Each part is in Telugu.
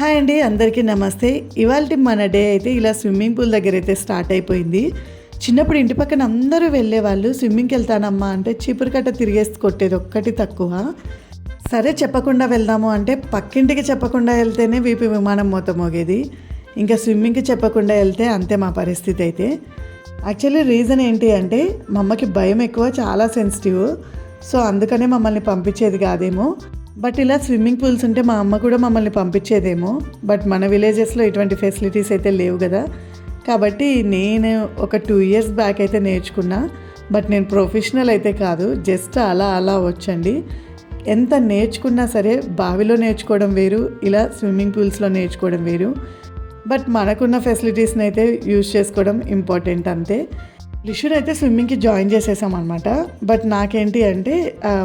హాయ్ అండి అందరికీ నమస్తే. ఇవాళ మన డే అయితే ఇలా స్విమ్మింగ్ పూల్ దగ్గర అయితే స్టార్ట్ అయిపోయింది. చిన్నప్పుడు ఇంటి పక్కన అందరూ వెళ్ళేవాళ్ళు స్విమ్మింగ్కి వెళ్తానమ్మా అంటే చీపురు కట్ట తిరిగేసి కొట్టేది ఒక్కటి తక్కువ. సరే చెప్పకుండా వెళ్దాము అంటే పక్కింటికి చెప్పకుండా వెళ్తేనే వీపి విమానం మూత మోగేది. ఇంకా స్విమ్మింగ్కి చెప్పకుండా వెళ్తే అంతే మా పరిస్థితి అయితే. యాక్చువల్లీ రీజన్ ఏంటి అంటే మా అమ్మకి భయం ఎక్కువ చాలా సెన్సిటివ్. సో అందుకనే మమ్మల్ని పంపించేది కాదేమో. బట్ ఇలా స్విమ్మింగ్ పూల్స్ ఉంటే మా అమ్మ కూడా మమ్మల్ని పంపించేదేమో. బట్ మన విలేజెస్లో ఇటువంటి ఫెసిలిటీస్ అయితే లేవు కదా. కాబట్టి నేను ఒక టూ ఇయర్స్ బ్యాక్ అయితే నేర్చుకున్నా. బట్ నేను ప్రొఫెషనల్ అయితే కాదు. జస్ట్ అలా అలా వచ్చండి. ఎంత నేర్చుకున్నా సరే బావిలో నేర్చుకోవడం వేరు. ఇలా స్విమ్మింగ్ పూల్స్లో నేర్చుకోవడం వేరు. బట్ మనకున్న ఫెసిలిటీస్ని అయితే యూజ్ చేసుకోవడం ఇంపార్టెంట్ అంతే. లిషుని అయితే స్విమ్మింగ్కి జాయిన్ చేసేసాం అనమాట బట్ నాకేంటి అంటే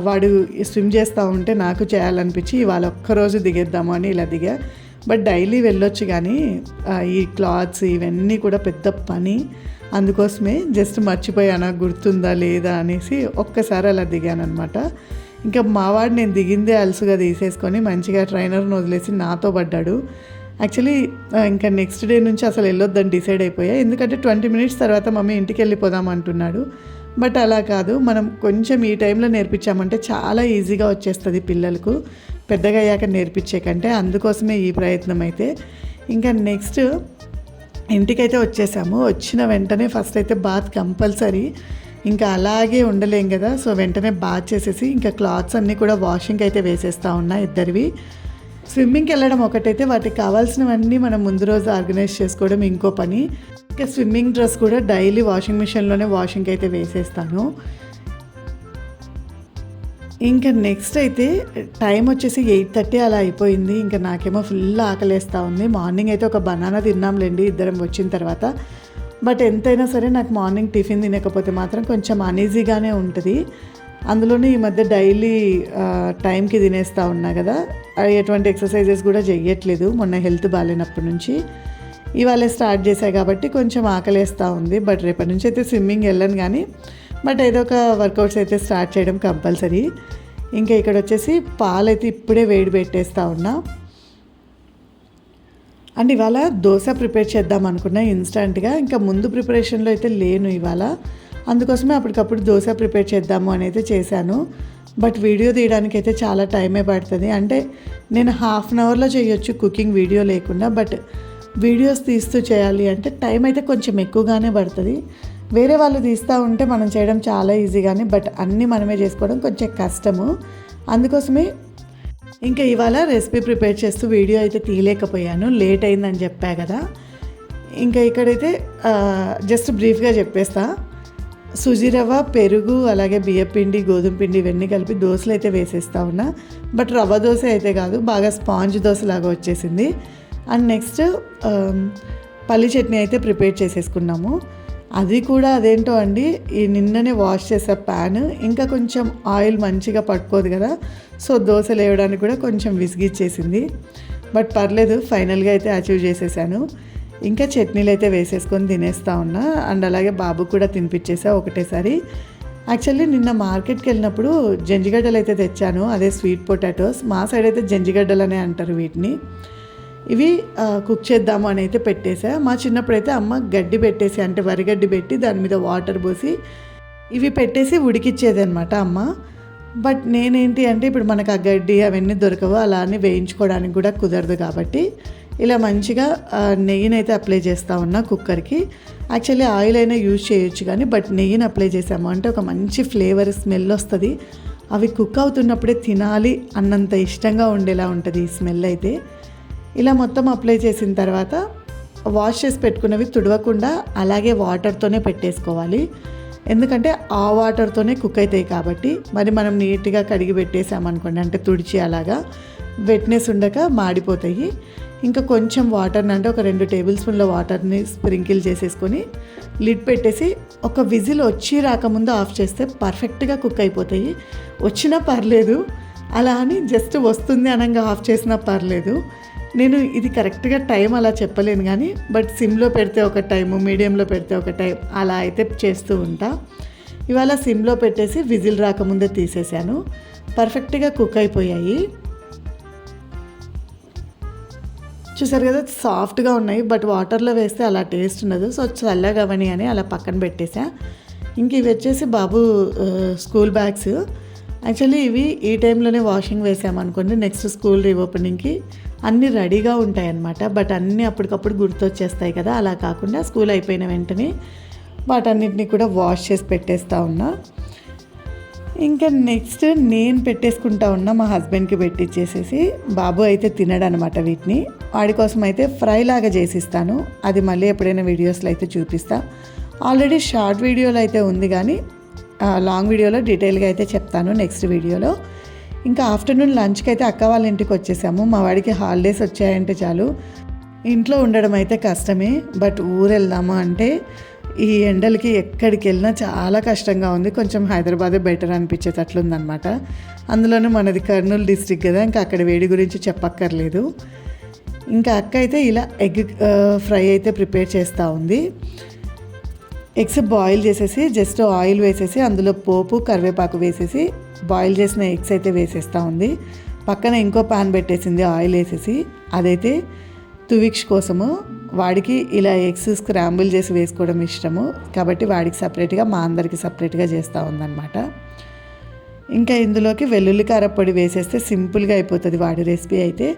వాడు స్విమ్ చేస్తూ ఉంటే నాకు చేయాలనిపించి ఇవాళ ఒక్కరోజు దిగేద్దాము అని ఇలా దిగా. బట్ డైలీ వెళ్ళొచ్చు కానీ ఈ క్లాత్స్ ఇవన్నీ కూడా పెద్ద పని. అందుకోసమే జస్ట్ మర్చిపోయానా గుర్తుందా లేదా అనేసి ఒక్కసారి అలా దిగాను అనమాట ఇంకా మావాడు నేను దిగిందే అలసుగా తీసేసుకొని మంచిగా ట్రైనర్ని వదిలేసి నాతో పడ్డాడు. యాక్చువల్లీ ఇంకా నెక్స్ట్ డే నుంచి అసలు వెళ్ళొద్దని డిసైడ్ అయిపోయా. ఎందుకంటే ట్వంటీ మినిట్స్ తర్వాత మమ్మీ ఇంటికి వెళ్ళిపోదాం అంటున్నాడు. బట్ అలా కాదు మనం కొంచెం ఈ టైంలో నేర్పించామంటే చాలా ఈజీగా వచ్చేస్తుంది పిల్లలకు. పెద్దగా అయ్యాక నేర్పించే కంటే అందుకోసమే ఈ ప్రయత్నం అయితే. ఇంకా నెక్స్ట్ ఇంటికైతే వచ్చేసాము. వచ్చిన వెంటనే ఫస్ట్ అయితే బాత్ కంపల్సరీ ఇంకా అలాగే ఉండలేం కదా సో వెంటనే బాత్ చేసేసి ఇంకా క్లాత్స్ అన్నీ కూడా వాషింగ్ అయితే వేసేస్తా ఉన్నా ఇద్దరివి. స్విమ్మింగ్కి వెళ్ళడం ఒకటైతే వాటికి కావాల్సినవన్నీ మనం ముందు రోజు ఆర్గనైజ్ చేసుకోవడం ఇంకో పని. ఇంకా స్విమ్మింగ్ డ్రెస్ కూడా డైలీ వాషింగ్ మిషన్లోనే వాషింగ్కి అయితే వేసేస్తాను. ఇంకా నెక్స్ట్ అయితే టైం వచ్చేసి ఎయిట్ థర్టీ అలా అయిపోయింది. ఇంకా నాకేమో ఫుల్ ఆకలేస్తూ ఉంది. మార్నింగ్ అయితే ఒక బనానా తిన్నాంలేండి ఇద్దరం వచ్చిన తర్వాత. బట్ ఎంతైనా సరే నాకు మార్నింగ్ టిఫిన్ తినకపోతే మాత్రం కొంచెం అనీజీగానే ఉంటుంది. అందులోనే ఈ మధ్య డైలీ టైంకి తినేస్తూ ఉన్నా కదా ఎటువంటి ఎక్సర్సైజెస్ కూడా చెయ్యట్లేదు. మొన్న హెల్త్ బాగాలేనప్పటి నుంచి. ఇవాళ స్టార్ట్ చేశాయి కాబట్టి కొంచెం ఆకలేస్తూ ఉంది. బట్ రేపటి నుంచి అయితే స్విమ్మింగ్ వెళ్ళను కానీ బట్ ఏదో ఒక వర్కౌట్స్ అయితే స్టార్ట్ చేయడం కంపల్సరీ. ఇంకా ఇక్కడ వచ్చేసి పాలు అయితే ఇప్పుడే వేడి పెట్టేస్తూ ఉన్నా. అండ్ ఇవాళ దోశ ప్రిపేర్ చేద్దాం అనుకున్నా ఇన్స్టంట్గా. ఇంకా ముందు ప్రిపరేషన్లో అయితే లేను ఇవాళ. అందుకోసమే అప్పటికప్పుడు దోశ ప్రిపేర్ చేద్దాము అనేది చేశాను. బట్ వీడియో తీయడానికి అయితే చాలా టైమే పడుతుంది. అంటే నేను హాఫ్ అన్ అవర్లో చేయొచ్చు కుకింగ్ వీడియో లేకుండా. బట్ వీడియోస్ తీస్తూ చేయాలి అంటే టైం అయితే కొంచెం ఎక్కువగానే పడుతుంది. వేరే వాళ్ళు తీస్తూ ఉంటే మనం చేయడం చాలా ఈజీగానే బట్ అన్నీ మనమే చేసుకోవడం కొంచెం కష్టము. అందుకోసమే ఇంకా ఇవాళ రెసిపీ ప్రిపేర్ చేస్తూ వీడియో అయితే తీయలేకపోయాను. లేట్ అయిందని చెప్పా కదా. ఇంకా ఇక్కడైతే జస్ట్ బ్రీఫ్గా చెప్పేస్తా. సుజీ రవ్వ పెరుగు అలాగే బియ్యపిండి గోధుమ పిండి ఇవన్నీ కలిపి దోశలు అయితే వేసేస్తా ఉన్నా. బట్ రవ్వ దోశ అయితే కాదు బాగా స్పాంజ్ దోశ లాగా వచ్చేసింది. అండ్ నెక్స్ట్ పల్లి చట్నీ అయితే ప్రిపేర్ చేసేసుకున్నాము. అది కూడా అదేంటో అండి ఈ నిన్ననే వాష్ చేసే ప్యాన్. ఇంకా కొంచెం ఆయిల్ మంచిగా పట్టుకోదు కదా సో దోశలు వేయడానికి కూడా కొంచెం విసిగిచ్చేసింది. బట్ పర్లేదు ఫైనల్గా అయితే అచీవ్ చేసేసాను. ఇంకా చట్నీలు అయితే వేసేసుకొని తినేస్తా ఉన్నా. అండ్ అలాగే బాబు కూడా తినిపించేసా ఒకటేసారి. యాక్చువల్లీ నిన్న మార్కెట్కి వెళ్ళినప్పుడు జంజిగడ్డలు అయితే తెచ్చాను అదే స్వీట్ పొటాటోస్ మా సైడ్ అయితే జంజిగడ్డలు అనే అంటారు వీటిని. ఇవి కుక్ చేద్దాము అని అయితే పెట్టేసా. మా చిన్నప్పుడు అయితే అమ్మ గడ్డి పెట్టేసి అంటే వరిగడ్డి పెట్టి దాని మీద వాటర్ పోసి ఇవి పెట్టేసి ఉడికిచ్చేది అనమాట అమ్మ. బట్ నేనేంటి అంటే ఇప్పుడు మనకు ఆ గడ్డి అవన్నీ దొరకవు అలా అని వేయించుకోవడానికి కూడా కుదరదు కాబట్టి ఇలా మంచిగా నెయ్యినైతే నెయ్యిని అయితే అప్లై చేస్తూ ఉన్నా కుక్కర్కి. యాక్చువల్లీ ఆయిల్ అయినా యూజ్ చేయొచ్చు కానీ బట్ నెయ్యిని అప్లై చేసాము. అంటే ఒక మంచి ఫ్లేవర్ స్మెల్ వస్తుంది. అవి కుక్ అవుతున్నప్పుడే తినాలి అన్నంత ఇష్టంగా ఉండేలా ఉంటుంది ఈ స్మెల్ అయితే. ఇలా మొత్తం అప్లై చేసిన తర్వాత వాష్ చేసి పెట్టుకున్నవి తుడవకుండా అలాగే వాటర్తోనే పెట్టేసుకోవాలి. ఎందుకంటే ఆ వాటర్తోనే కుక్ అవుతాయి కాబట్టి మరి మనం నీట్గా కడిగి పెట్టేసామనుకోండి అంటే తుడిచి అలాగా వెట్నెస్ ఉండక మాడిపోతాయి. ఇంకా కొంచెం వాటర్ని అంటే ఒక రెండు టేబుల్ స్పూన్ల వాటర్ని స్ప్రింకిల్ చేసేసుకొని లిడ్ పెట్టేసి ఒక విజిల్ వచ్చి రాకముందు ఆఫ్ చేస్తే పర్ఫెక్ట్గా కుక్ అయిపోతాయి. వచ్చినా పర్లేదు అలా అని జస్ట్ వస్తుంది అనగా ఆఫ్ చేసినా పర్లేదు. నేను ఇది కరెక్ట్గా టైం అలా చెప్పలేను కానీ బట్ సిమ్లో పెడితే ఒక టైము మీడియంలో పెడితే ఒక టైం అలా అయితే చేస్తూ ఉంటా. ఇవాళ సిమ్లో పెట్టేసి విజిల్ రాకముందే తీసేసాను పర్ఫెక్ట్గా కుక్ అయిపోయాయి. చూసారు కదా సాఫ్ట్గా ఉన్నాయి బట్ వాటర్లో వేస్తే అలా టేస్ట్ ఉండదు. సో చల్లగవని అని అలా పక్కన పెట్టేసా ఇంక ఇవి వచ్చేసి బాబు స్కూల్ బ్యాగ్స్. యాక్చువల్లీ ఇవి ఈ టైంలోనే వాషింగ్ వేసామనుకోండి నెక్స్ట్ స్కూల్ రీఓపెనింగ్కి. అన్నీ రెడీగా ఉంటాయి అన్నమాట బట్ అన్నీ అప్పటికప్పుడు గుర్తొచ్చేస్తాయి కదా. అలా కాకుండా స్కూల్ అయిపోయిన వెంటనే వాటన్నిటిని కూడా వాష్ చేసి పెట్టేస్తా ఉన్నా. ఇంకా నెక్స్ట్ నేను పెట్టేసుకుంటా ఉన్నా మా హస్బెండ్కి పెట్టించేసేసి బాబు అయితే తినడు అనమాట వీటిని. వాడి కోసం అయితే ఫ్రై లాగా చేసిస్తాను. అది మళ్ళీ ఎప్పుడైనా వీడియోస్లో అయితే చూపిస్తా. ఆల్రెడీ షార్ట్ వీడియోలో అయితే ఉంది కానీ లాంగ్ వీడియోలో డీటెయిల్గా అయితే చెప్తాను నెక్స్ట్ వీడియోలో. ఇంకా ఆఫ్టర్నూన్ లంచ్కి అయితే అక్క వాళ్ళ ఇంటికి వచ్చేసాము. మా వాడికి హాలిడేస్ వచ్చాయంటే చాలు. ఇంట్లో ఉండడం అయితే కష్టమే. బట్ ఊరు వెళ్దామా అంటే ఈ ఎండలకి ఎక్కడికి వెళ్ళినా చాలా కష్టంగా ఉంది. కొంచెం హైదరాబాదే బెటర్ అనిపించేటట్లుందనమాట అందులోనూ మనది కర్నూలు డిస్టిక్ కదా ఇంకా అక్కడ వేడి గురించి చెప్పక్కర్లేదు. ఇంకా అక్క అయితే ఇలా ఎగ్ ఫ్రై అయితే ప్రిపేర్ చేస్తూ ఉంది. ఎగ్స్ బాయిల్ చేసేసి జస్ట్ ఆయిల్ వేసేసి అందులో పోపు కరివేపాకు వేసేసి బాయిల్ చేసిన ఎగ్స్ అయితే వేసేస్తూ ఉంది. పక్కన ఇంకో పాన్ పెట్టేసింది ఆయిల్ వేసేసి. అదైతే తువిక్ష్ కోసము. వాడికి ఇలా ఎగ్స్ స్క్రాంబుల్ చేసి వేసుకోవడం ఇష్టము. కాబట్టి వాడికి సపరేట్గా మా అందరికి సపరేట్గా చేస్తూ ఉందన్నమాట. ఇంకా ఇందులోకి వెల్లుల్లి కారపొడి వేసేస్తే సింపుల్గా అయిపోతుంది వాడి రెసిపీ అయితే.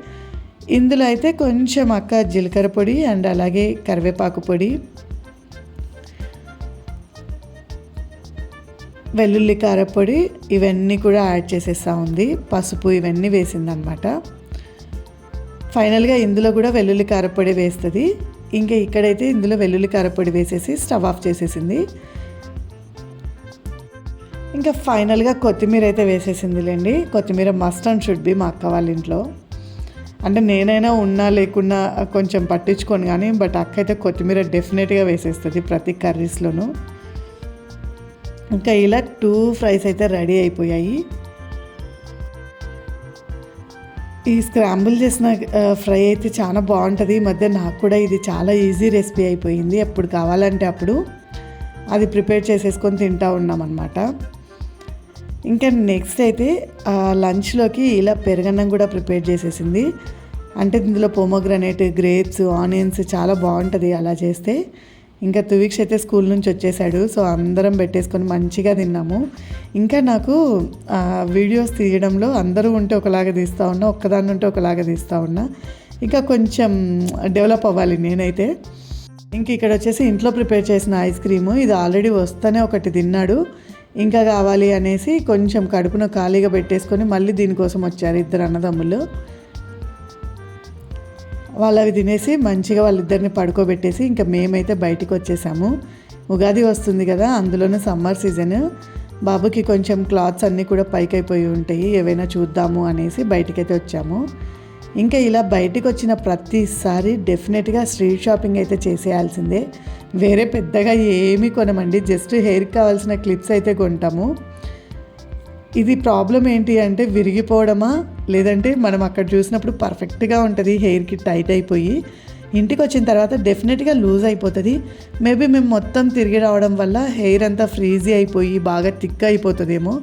ఇందులో అయితే కొంచెం అక్క జీలకర్ర పొడి అండ్ అలాగే కరివేపాకు పొడి. వెల్లుల్లి కారపొడి ఇవన్నీ కూడా యాడ్ చేసేస్తా ఉంది. పసుపు ఇవన్నీ వేసిందనమాట. ఫైనల్గా ఇందులో కూడా వెల్లుల్లి కారపొడి వేస్తుంది. ఇంకా ఇక్కడైతే ఇందులో వెల్లుల్లి కారపొడి వేసేసి స్టవ్ ఆఫ్ చేసేసింది. ఇంకా ఫైనల్గా కొత్తిమీర అయితే వేసేసిందిలేండి. కొత్తిమీర మస్ట్ అండ్ షుడ్ బి మా అక్క వాళ్ళ ఇంట్లో. అంటే నేనైనా ఉన్నా లేకున్నా కొంచెం పట్టించుకోను కానీ బట్ అక్క అయితే కొత్తిమీర డెఫినెట్గా వేసేస్తుంది ప్రతి కర్రీస్లోనూ ఇంకా ఇలా టూ ఫ్రైస్ అయితే రెడీ అయిపోయాయి. ఈ స్క్రాంబుల్ చేసిన ఫ్రై అయితే చాలా బాగుంటుంది. ఈ మధ్య నాకు కూడా ఇది చాలా ఈజీ రెసిపీ అయిపోయింది. ఎప్పుడు కావాలంటే అప్పుడు అది ప్రిపేర్ చేసేసుకొని తింటా ఉన్నామన్నమాట. ఇంకా నెక్స్ట్ అయితే లంచ్లోకి ఇలా పెరుగన్నం కూడా ప్రిపేర్ చేసేసింది. అంటే ఇందులో పోమోగ్రనేట్ గ్రేప్స్ ఆనియన్స్ చాలా బాగుంటుంది అలా చేస్తే. ఇంకా తువీక్ష అయితే స్కూల్ నుంచి వచ్చేసాడు సో అందరం పెట్టేసుకొని మంచిగా తిన్నాము. ఇంకా నాకు వీడియోస్ తీయడంలో అందరూ ఉంటే ఒకలాగా తీస్తూ ఉన్నా ఒక్కదాన్ని ఉంటే ఒకలాగా తీస్తూ ఉన్నా. ఇంకా కొంచెం డెవలప్ అవ్వాలి నేనైతే. ఇంక ఇక్కడ వచ్చేసి ఇంట్లో ప్రిపేర్ చేసిన ఐస్ క్రీము ఇది ఆల్రెడీ వస్తేనే ఒకటి తిన్నాడు. ఇంకా కావాలి అనేసి కొంచెం కడుపున ఖాళీగా పెట్టేసుకొని మళ్ళీ దీనికోసం వచ్చారు ఇద్దరు అన్నదమ్ములు. వాళ్ళు అవి తినేసి మంచిగా వాళ్ళిద్దరిని పడుకోబెట్టేసి ఇంకా మేమైతే బయటికి వచ్చేసాము. ఉగాది వస్తుంది కదా అందులోనూ సమ్మర్ సీజన్. బాబుకి కొంచెం క్లాత్స్ అన్నీ కూడా పైకైపోయి ఉంటాయి ఏవైనా చూద్దాము అనేసి బయటికైతే వచ్చాము. ఇంకా ఇలా బయటకు వచ్చిన ప్రతిసారి డెఫినెట్గా స్ట్రీట్ షాపింగ్ అయితే చేసేయాల్సిందే. వేరే పెద్దగా ఏమీ కొనమండి జస్ట్ హెయిర్కి కావాల్సిన క్లిప్స్ అయితే కొంటాము. ఇది ప్రాబ్లం ఏంటి అంటే విరిగిపోవడమా? లేదంటే మనం అక్కడ చూసినప్పుడు పర్ఫెక్ట్గా ఉంటుంది హెయిర్కి టైట్ అయిపోయి ఇంటికి వచ్చిన తర్వాత డెఫినెట్గా లూజ్ అయిపోతుంది. మేబీ మేము మొత్తం తిరిగి రావడం వల్ల హెయిర్ అంతా ఫ్రీజీ అయిపోయి బాగా థిక్ అయిపోతుందేమో.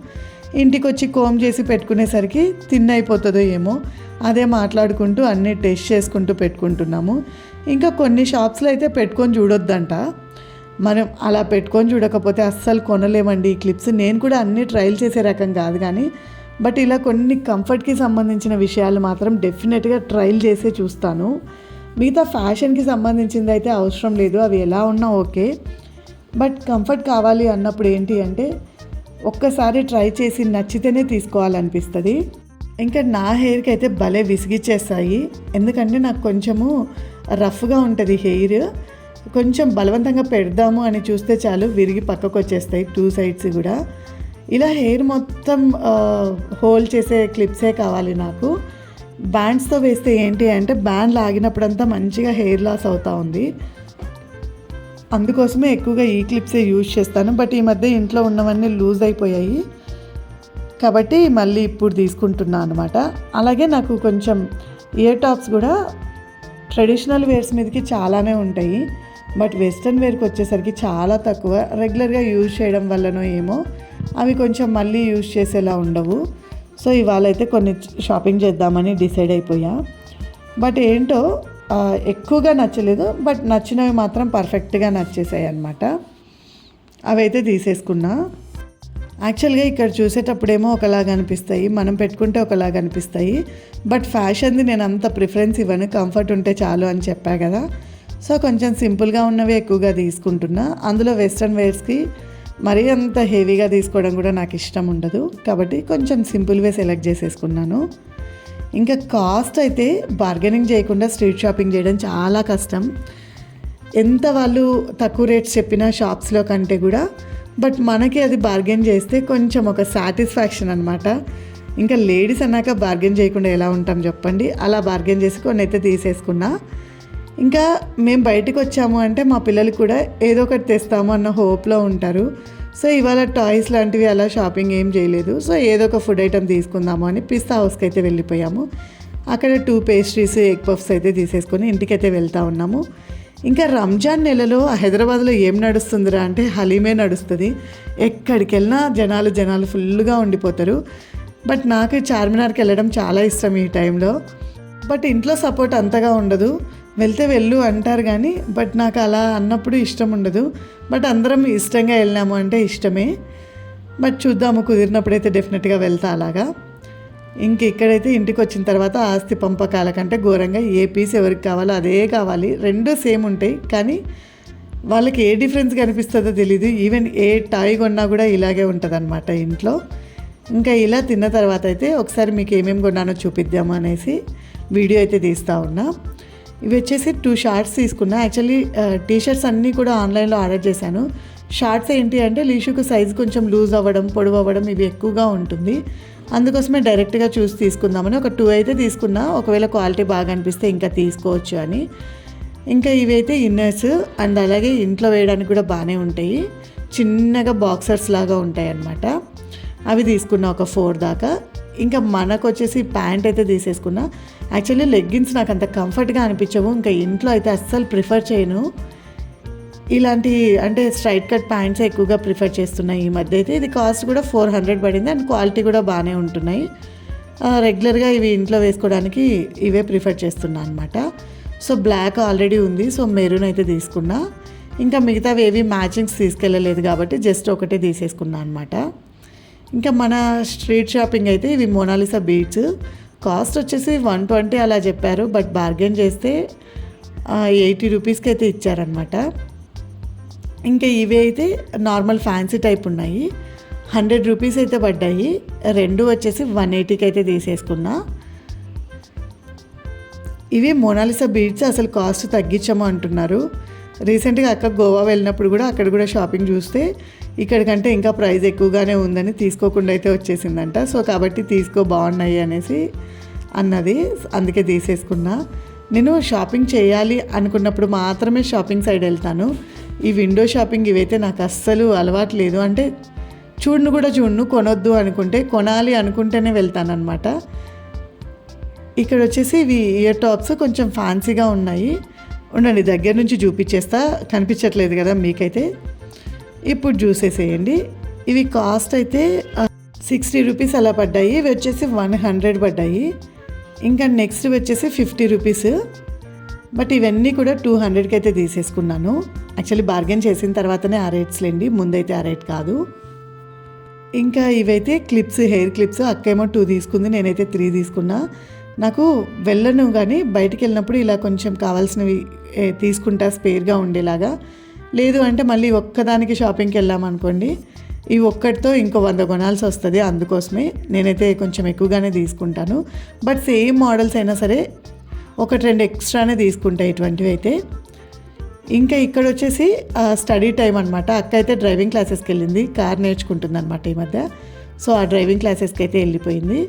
ఇంటికి వచ్చి కోమ్ చేసి పెట్టుకునేసరికి తిన్ అయిపోతుందో ఏమో అదే మాట్లాడుకుంటూ అన్నీ టెస్ట్ చేసుకుంటూ పెట్టుకుంటున్నాము. ఇంకా కొన్ని షాప్స్లో అయితే పెట్టుకొని చూడొద్దంట. మనం అలా పెట్టుకొని చూడకపోతే అస్సలు కొనలేమండి. ఈ క్లిప్స్ నేను కూడా అన్ని ట్రయల్ చేసే రకం కాదు కానీ బట్ ఇలా కొన్ని కంఫర్ట్కి సంబంధించిన విషయాలు మాత్రం డెఫినెట్గా ట్రయల్ చేసే చూస్తాను. మిగతా ఫ్యాషన్కి సంబంధించింది అయితే అవసరం లేదు. అవి ఎలా ఉన్నా ఓకే. బట్ కంఫర్ట్ కావాలి అన్నప్పుడు ఏంటి అంటే ఒక్కసారి ట్రై చేసి నచ్చితేనే తీసుకోవాలనిపిస్తుంది. ఇంకా నా హెయిర్కి అయితే భలే విసిగిచ్చేస్తాయి ఎందుకంటే నాకు కొంచెము రఫ్గా ఉంటుంది హెయిర్. కొంచెం బలవంతంగా పెడదాము అని చూస్తే చాలు విరిగి పక్కకు వచ్చేస్తాయి టూ సైడ్స్ కూడా. ఇలా హెయిర్ మొత్తం హోల్డ్ చేసే క్లిప్సే కావాలి నాకు. బ్యాండ్స్తో వేస్తే ఏంటి అంటే బ్యాండ్ లాగినప్పుడంతా మంచిగా హెయిర్ లాస్ అవుతూ ఉంది. అందుకోసమే ఎక్కువగా ఈ క్లిప్సే యూజ్ చేస్తాను. బట్ ఈ మధ్య ఇంట్లో ఉన్నవన్నీ లూజ్ అయిపోయాయి. కాబట్టి మళ్ళీ ఇప్పుడు తీసుకుంటున్నాను అనమాట అలాగే నాకు కొంచెం ఇయర్ టాప్స్ కూడా ట్రెడిషనల్ వేర్స్ మీదకి చాలానే ఉంటాయి. బట్ వెస్ట్రన్ వేర్కి వచ్చేసరికి చాలా తక్కువ. రెగ్యులర్గా యూజ్ చేయడం వల్లనో ఏమో అవి కొంచెం మళ్ళీ యూజ్ చేసేలా ఉండవు. సో ఇవాళ అయితే కొన్ని షాపింగ్ చేద్దామని డిసైడ్ అయిపోయా. బట్ ఏంటో ఎక్కువగా నచ్చలేదు. బట్ నచ్చినవి మాత్రం పర్ఫెక్ట్గా నచ్చేసాయి అనమాట అవైతే తీసేసుకున్నా. యాక్చువల్గా ఇక్కడ చూసేటప్పుడేమో ఒకలాగా అనిపిస్తాయి. మనం పెట్టుకుంటే ఒకలాగా అనిపిస్తాయి. బట్ ఫ్యాషన్ది నేను అంత ప్రిఫరెన్స్ ఇవ్వను. కంఫర్ట్ ఉంటే చాలు అని చెప్పా కదా. సో కొంచెం సింపుల్గా ఉన్నవి ఎక్కువగా తీసుకుంటున్నా. అందులో వెస్ట్రన్ వేర్స్కి మరీ అంత హెవీగా తీసుకోవడం కూడా నాకు ఇష్టం ఉండదు. కాబట్టి కొంచెం సింపుల్వే సెలెక్ట్ చేసేసుకున్నాను. ఇంకా కాస్ట్ అయితే బార్గెనింగ్ చేయకుండా స్ట్రీట్ షాపింగ్ చేయడం చాలా కష్టం. ఎంత వాళ్ళు తక్కువ రేట్స్ చెప్పిన షాప్స్లో కంటే కూడా. బట్ మనకి అది బార్గెన్ చేస్తే కొంచెం ఒక సాటిస్ఫాక్షన్ అనమాట ఇంకా లేడీస్ అన్నాక బార్గెన్ చేయకుండా ఎలా ఉంటాం చెప్పండి. అలా బార్గెన్ చేసి కొన్ని అయితే తీసేసుకున్నా. ఇంకా మేము బయటకు వచ్చాము అంటే మా పిల్లలు కూడా ఏదో ఒకటి తెస్తాము అన్న హోప్లో ఉంటారు. సో ఇవాళ టాయ్స్ లాంటివి అలా షాపింగ్ ఏం చేయలేదు. సో ఏదో ఒక ఫుడ్ ఐటెం తీసుకుందాము అని పిస్తా హౌస్కి అయితే వెళ్ళిపోయాము. అక్కడ టూ పేస్ట్రీస్ ఎగ్ పఫ్స్ అయితే తీసేసుకొని ఇంటికైతే వెళ్తూ ఉన్నాము. ఇంకా రంజాన్ నెలలో హైదరాబాద్లో ఏం నడుస్తుందిరా అంటే హలీమే నడుస్తుంది. ఎక్కడికి వెళ్ళినా జనాలు జనాలు ఫుల్గా ఉండిపోతారు. బట్ నాకు చార్మినార్కి వెళ్ళడం చాలా ఇష్టం ఈ టైంలో. బట్ ఇంట్లో సపోర్ట్ అంతగా ఉండదు. వెళ్తే వెళ్ళు అంటారు కానీ బట్ నాకు అలా అన్నప్పుడు ఇష్టం ఉండదు. బట్ అందరం ఇష్టంగా వెళ్ళినాము అంటే ఇష్టమే. బట్ చూద్దాము కుదిరినప్పుడైతే డెఫినెట్గా వెళ్తా అలాగా. ఇంక ఇక్కడైతే ఇంటికి వచ్చిన తర్వాత ఆస్తి పంపకాల కంటే ఘోరంగా ఏ పీస్ ఎవరికి కావాలో అదే కావాలి. రెండు సేమ్ ఉంటాయి కానీ వాళ్ళకి ఏ డిఫరెన్స్ కనిపిస్తుందో తెలీదు. ఈవెన్ ఏ టాయ్ కొన్నా కూడా ఇలాగే ఉంటుందన్నమాట ఇంట్లో. ఇంకా ఇలా తిన్న తర్వాత అయితే ఒకసారి మీకు ఏమేమి కొన్నానో చూపిద్దాము అనేసి వీడియో అయితే తీస్తూ ఉన్నా. ఇవి వచ్చేసి టూ షార్ట్స్ తీసుకున్నా. యాక్చువల్లీ టీ షర్ట్స్ అన్నీ కూడా ఆన్లైన్లో ఆర్డర్ చేశాను. షార్ట్స్ ఏంటి అంటే లీషుకు సైజ్ కొంచెం లూజ్ అవ్వడం పొడవు అవ్వడం ఇవి ఎక్కువగా ఉంటుంది. అందుకోసమే డైరెక్ట్గా చూసి తీసుకుందామని ఒక టూ అయితే తీసుకున్నా. ఒకవేళ క్వాలిటీ బాగా అనిపిస్తే ఇంకా తీసుకోవచ్చు అని. ఇంకా ఇవైతే ఇన్నర్స్ అండ్ అలాగే ఇంట్లో వేయడానికి కూడా బాగానే ఉంటాయి. చిన్నగా బాక్సర్స్ లాగా ఉంటాయి అన్నమాట అవి తీసుకున్నా ఒక ఫోర్ దాకా. ఇంకా మనకు వచ్చేసి ప్యాంట్ అయితే తీసేసుకున్నా. యాక్చువల్లీ లెగ్గిన్స్ నాకు అంత కంఫర్ట్గా అనిపించవు. ఇంకా ఇంట్లో అయితే అస్సలు ప్రిఫర్ చేయను. ఇలాంటి అంటే స్ట్రైట్ కట్ ప్యాంట్స్ ఎక్కువగా ప్రిఫర్ చేస్తున్నాయి ఈ మధ్య అయితే. ఇది కాస్ట్ కూడా ఫోర్ హండ్రెడ్ పడింది అండ్ క్వాలిటీ కూడా బాగానే ఉంటున్నాయి. రెగ్యులర్గా ఇవి ఇంట్లో వేసుకోవడానికి ఇవే ప్రిఫర్ చేస్తున్నా అనమాట సో బ్లాక్ ఆల్రెడీ ఉంది. సో మెరూన్ అయితే తీసుకున్నా. ఇంకా మిగతావి ఏవి మ్యాచింగ్స్ తీసుకెళ్ళలేదు కాబట్టి జస్ట్ ఒకటే తీసేసుకున్నా అనమాట ఇంకా మన స్ట్రీట్ షాపింగ్ అయితే ఇవి మోనాలిసా బీడ్స్ కాస్ట్ వచ్చేసి వన్ ట్వంటీ అలా చెప్పారు బట్ బార్గెన్ చేస్తే ఎయిటీ రూపీస్కి అయితే ఇచ్చారనమాట ఇంకా ఇవి అయితే నార్మల్ ఫ్యాన్సీ టైప్ ఉన్నాయి. హండ్రెడ్ రూపీస్ అయితే పడ్డాయి. రెండు వచ్చేసి వన్ ఎయిటీకి అయితే తీసేసుకున్నా. ఇవి మోనాలిసా బీడ్స్ అసలు కాస్ట్ తగ్గించము అంటున్నారు. రీసెంట్గా అక్క గోవా వెళ్ళినప్పుడు కూడా అక్కడ కూడా షాపింగ్ చూస్తే ఇక్కడికంటే ఇంకా ప్రైస్ ఎక్కువగానే ఉందని తీసుకోకుండా అయితే వచ్చేసిందంట. సో కాబట్టి తీసుకో బాగున్నాయి అనేసి అన్నది అందుకే తీసేసుకున్నా. నేను షాపింగ్ చేయాలి అనుకున్నప్పుడు మాత్రమే షాపింగ్ సైడ్ వెళ్తాను. ఈ విండో షాపింగ్ ఇవైతే నాకు అస్సలు అలవాటు లేదు. అంటే చూడును కూడా చూడును కొనొద్దు అనుకుంటే కొనాలి అనుకుంటేనే వెళ్తానన్నమాట. ఇక్కడ వచ్చేసి ఇవి ఇయర్ టాప్స్ కొంచెం ఫ్యాన్సీగా ఉన్నాయి. ఉండండి దగ్గర నుంచి చూపించేస్తా. కనిపించట్లేదు కదా మీకైతే. ఇప్పుడు చూసేసేయండి. ఇవి కాస్ట్ అయితే సిక్స్టీ రూపీస్ అలా పడ్డాయి. ఇవి వచ్చేసి వన్ హండ్రెడ్ పడ్డాయి. ఇంకా నెక్స్ట్ వచ్చేసి ఫిఫ్టీ రూపీస్. బట్ ఇవన్నీ కూడా టూ హండ్రెడ్కి అయితే తీసేసుకున్నాను. యాక్చువల్లీ బార్గెన్ చేసిన తర్వాతనే ఆ రేట్స్లేండి ముందైతే ఆ రేట్ కాదు. ఇంకా ఇవైతే క్లిప్స్ హెయిర్ క్లిప్స్. అక్కేమో టూ తీసుకుంది నేనైతే త్రీ తీసుకున్నా. నాకు వెళ్ళను కానీ బయటికి వెళ్ళినప్పుడు ఇలా కొంచెం కావాల్సినవి తీసుకుంటా స్పేర్గా ఉండేలాగా. లేదు అంటే మళ్ళీ ఒక్కదానికి షాపింగ్కి వెళ్ళామనుకోండి ఈ ఒక్కటితో ఇంకో వంద కొనాల్సి వస్తుంది అందుకోసమే. నేనైతే కొంచెం ఎక్కువగానే తీసుకుంటాను. బట్ సేమ్ మోడల్స్ అయినా సరే ఒకటి రెండు ఎక్స్ట్రానే తీసుకుంటా ఇటువంటివి అయితే. ఇంకా ఇక్కడ వచ్చేసి స్టడీ టైం అనమాట అక్క అయితే డ్రైవింగ్ క్లాసెస్కి వెళ్ళింది. కార్ నేర్చుకుంటుంది అనమాట ఈ మధ్య. సో ఆ డ్రైవింగ్ క్లాసెస్కి అయితే వెళ్ళిపోయింది.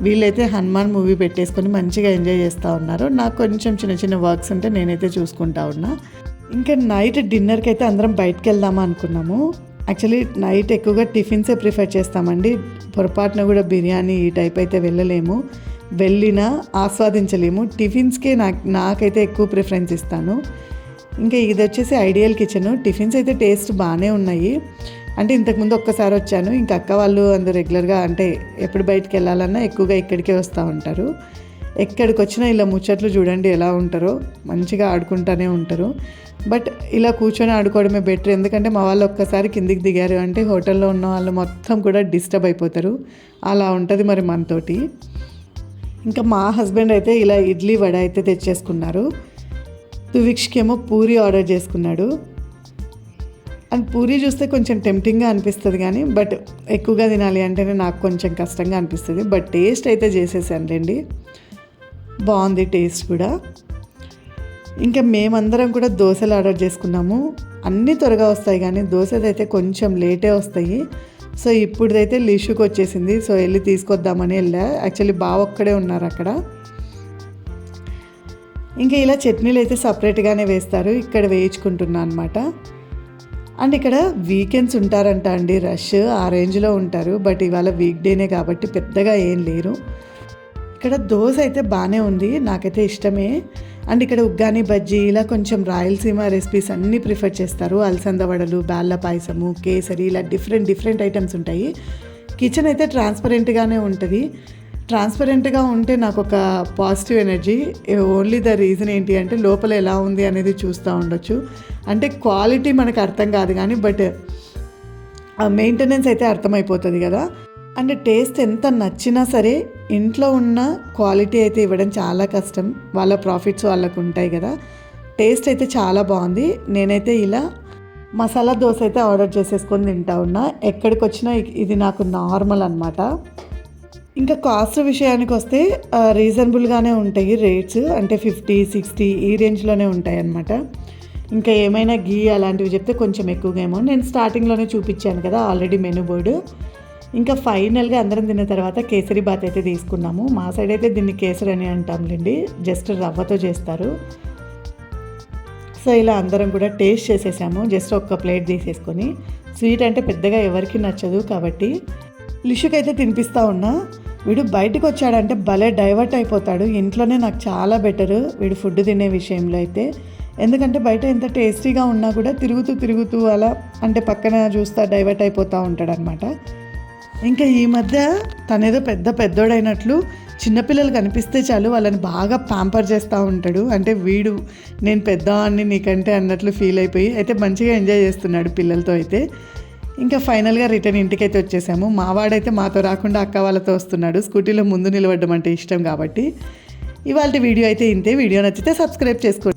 వీళ్ళైతే హనుమాన్ మూవీ పెట్టేసుకొని మంచిగా ఎంజాయ్ చేస్తూ ఉన్నారు. నాకు కొంచెం చిన్న చిన్న వర్క్స్ ఉంటే నేనైతే చూసుకుంటా ఉన్నా. ఇంకా నైట్ డిన్నర్కి అయితే అందరం బయటకు వెళ్దామా అనుకున్నాము. యాక్చువల్లీ నైట్ ఎక్కువగా టిఫిన్సే ప్రిఫర్ చేస్తామండి. పొరపాటున కూడా బిర్యానీ ఈ టైప్ అయితే వెళ్ళలేము. వెళ్ళినా ఆస్వాదించలేము. టిఫిన్స్కే నాకు నాకైతే ఎక్కువ ప్రిఫరెన్స్ ఇస్తాను. ఇంకా ఇది వచ్చేసి ఐడియల్ కిచెన్. టిఫిన్స్ అయితే టేస్ట్ బాగానే ఉన్నాయి. అంటే ఇంతకుముందు ఒక్కసారి వచ్చాను. ఇంకా అక్క వాళ్ళు అందరు రెగ్యులర్గా అంటే ఎప్పుడు బయటికి వెళ్ళాలన్నా ఎక్కువగా ఇక్కడికే వస్తూ ఉంటారు. ఎక్కడికి వచ్చినా ఇలా ముచ్చట్లు చూడండి ఎలా ఉంటారో మంచిగా ఆడుకుంటూనే ఉంటారు. బట్ ఇలా కూర్చొని ఆడుకోవడమే బెటర్. ఎందుకంటే మా వాళ్ళు ఒక్కసారి కిందికి దిగారు అంటే హోటల్లో ఉన్న వాళ్ళు మొత్తం కూడా డిస్టర్బ్ అయిపోతారు. అలా ఉంటుంది మరి మనతోటి. ఇంకా మా హస్బెండ్ అయితే ఇలా ఇడ్లీ వడ అయితే తెచ్చేసుకున్నారు. తువిక్ష్కేమో పూరి ఆర్డర్ చేసుకున్నాడు. అండ్ పూరి చూస్తే కొంచెం టెంప్టింగ్గా అనిపిస్తుంది కానీ బట్ ఎక్కువగా తినాలి అంటేనే నాకు కొంచెం కష్టంగా అనిపిస్తుంది. బట్ టేస్ట్ అయితే చేసేసానులేండి బాగుంది టేస్ట్ కూడా. ఇంకా మేమందరం కూడా దోశలు ఆర్డర్ చేసుకున్నాము. అన్నీ త్వరగా వస్తాయి కానీ దోశలు అయితే కొంచెం లేటే వస్తాయి. సో ఇప్పుడుదైతే లిషుకి వచ్చేసింది. సో వెళ్ళి తీసుకొద్దామని వెళ్ళా. యాక్చువల్లీ బావ ఒక్కడే ఉన్నారు అక్కడ. ఇంకా ఇలా చట్నీలు అయితే సపరేట్గానే వేస్తారు. ఇక్కడ వేయించుకుంటున్నా అనమాట అండ్ ఇక్కడ వీకెండ్స్ ఉంటారంట అండి రష్ ఆ రేంజ్లో ఉంటారు. బట్ ఇవాళ వీక్ డేనే కాబట్టి పెద్దగా ఏం లేరు. ఇక్కడ దోశ అయితే బాగానే ఉంది నాకైతే ఇష్టమే. అండ్ ఇక్కడ ఉగ్గాని బజ్జీ ఇలా కొంచెం రాయలసీమ రెసిపీస్ అన్నీ ప్రిఫర్ చేస్తారు. అలసంద వడలు బేళ్ళ పాయసము కేసరి ఇలా డిఫరెంట్ డిఫరెంట్ ఐటమ్స్ ఉంటాయి. కిచెన్ అయితే ట్రాన్స్పరెంట్గానే ఉంటుంది. ట్రాన్స్పరెంట్గా ఉంటే నాకు ఒక positive energy. Only the reason ఏంటి అంటే లోపల ఎలా ఉంది అనేది చూస్తూ ఉండొచ్చు. అంటే క్వాలిటీ మనకు అర్థం కాదు కానీ బట్ మెయింటెనెన్స్ అయితే అర్థమైపోతుంది కదా. అండ్ టేస్ట్ ఎంత నచ్చినా సరే ఇంట్లో ఉన్న క్వాలిటీ అయితే ఇవ్వడం చాలా కష్టం. వాళ్ళ ప్రాఫిట్స్ వాళ్ళకు ఉంటాయి కదా. టేస్ట్ అయితే చాలా బాగుంది. నేనైతే ఇలా మసాలా దోశ అయితే ఆర్డర్ చేసేసుకొని తింటా ఉన్నా. ఎక్కడికి వచ్చినా ఇది నాకు నార్మల్ అనమాట ఇంకా కాస్ట్ విషయానికి వస్తే రీజనబుల్గానే ఉంటాయి రేట్స్ అంటే ఫిఫ్టీ సిక్స్టీ ఈ రేంజ్లోనే ఉంటాయి అన్నమాట. ఇంకా ఏమైనా గీ అలాంటివి చెప్తే కొంచెం ఎక్కువగా ఏమో. నేను స్టార్టింగ్లోనే చూపించాను కదా ఆల్రెడీ మెనూ బోర్డు ఇంకా ఫైనల్గా అందరం తిన్న తర్వాత కేసరి బాత్ అయితే తీసుకున్నాము. మా సైడ్ అయితే దీన్ని కేసరి అని అంటాంలేండి జస్ట్ రవ్వతో చేస్తారు. సో ఇలా అందరం కూడా టేస్ట్ చేసేసాము జస్ట్ ఒక్క ప్లేట్ తీసేసుకొని. స్వీట్ అంటే పెద్దగా ఎవరికి నచ్చదు కాబట్టి. లిషుకైతే తినిపిస్తా ఉన్నా. వీడు బయటకు వచ్చాడంటే భలే డైవర్ట్ అయిపోతాడు. ఇంట్లోనే నాకు చాలా బెటరు వీడు ఫుడ్ తినే విషయంలో అయితే. ఎందుకంటే బయట ఎంత టేస్టీగా ఉన్నా కూడా తిరుగుతూ తిరుగుతూ అలా అంటే పక్కన చూస్తా డైవర్ట్ అయిపోతూ ఉంటాడనమాట ఇంకా ఈ మధ్య తనేదో పెద్ద పెద్దోడైనట్లు చిన్నపిల్లలు కనిపిస్తే చాలు వాళ్ళని బాగా ప్యాంపర్ చేస్తూ ఉంటాడు. అంటే వీడు నేను పెద్దవాడిని నీకంటే అన్నట్లు ఫీల్ అయిపోయి అయితే మంచిగా ఎంజాయ్ చేస్తున్నాడు పిల్లలతో అయితే. ఇంకా ఫైనల్గా రిటర్న్ ఇంటికైతే వచ్చేసాము. మావాడైతే మాతో రాకుండా అక్క వాళ్ళతో వస్తున్నాడు. స్కూటీలో ముందు నిలబడడం అంటే ఇష్టం కాబట్టి ఇవాళ వీడియో అయితే ఇంతే. వీడియో నచ్చితే సబ్స్క్రైబ్ చేసుకోండి.